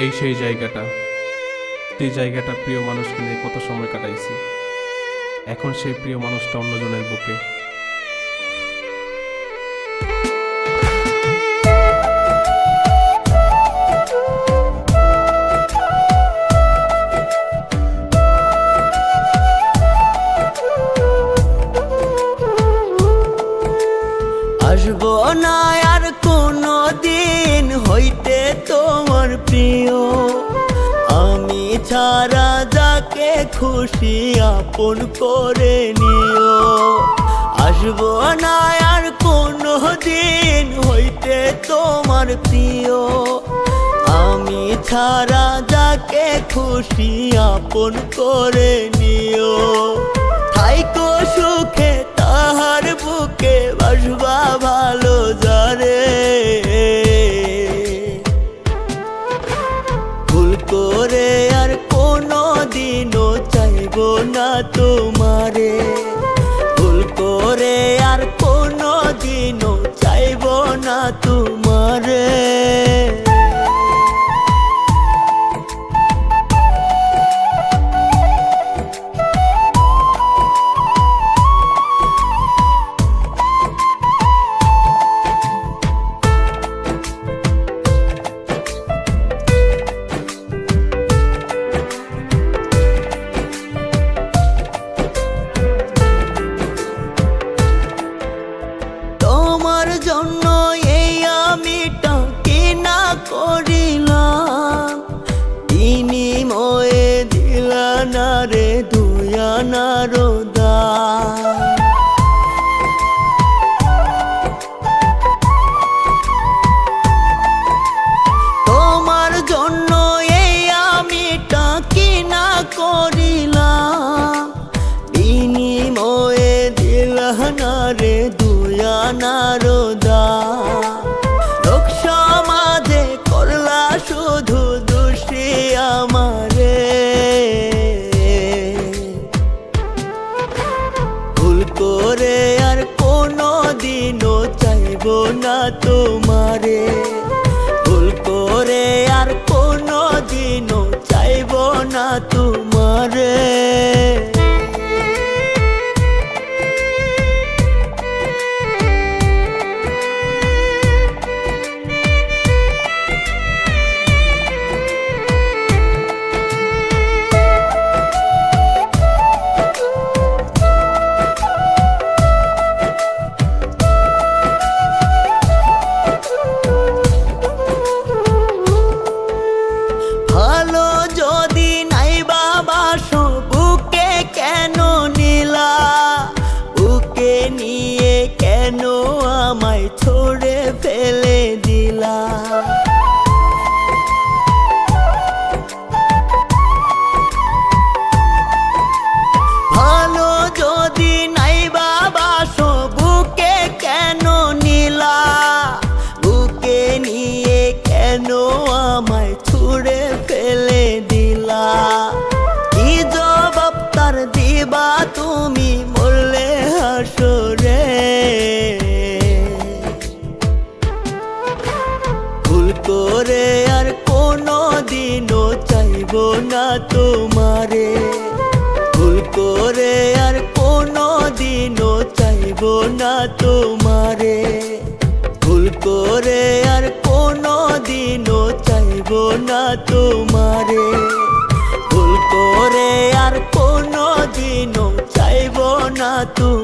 এই সেই জায়গাটা। যে জায়গাটা প্রিয় মানুষকে নিয়ে কত সময় কাটাইছি। এখন সেই প্রিয় মানুষটা অন্যজনের বুকে। আসব না আর কোনো দিন হইতে তোমার প্রিয়। আমি ছাড়া যাকে খুশি আপন করে নিও। আসব না আর কোনো দিন হইতে তোমার প্রিয়। আমি ছাড়া যাকে খুশি আপন করে নিও। থাইকো সুখে তাহার বুকে বাসবা না দুয়ানা তোমার জন্য এই আমি কিনা করিলাম। বিনিময়ে দিলহনা রে করে আর কোনো দিনও চাইব না তোমারে। আমায় ছড়ে ফেলে দিলা করে আর কোনো দিনও চাইব না তোমারে। ভুল করে আর কোনো দিনও চাইব না তোমারে। ভুল করে আর কোনো দিনও চাইব না তোমারে। ভুল করে আর কোনো দিনও চাইব না তুমি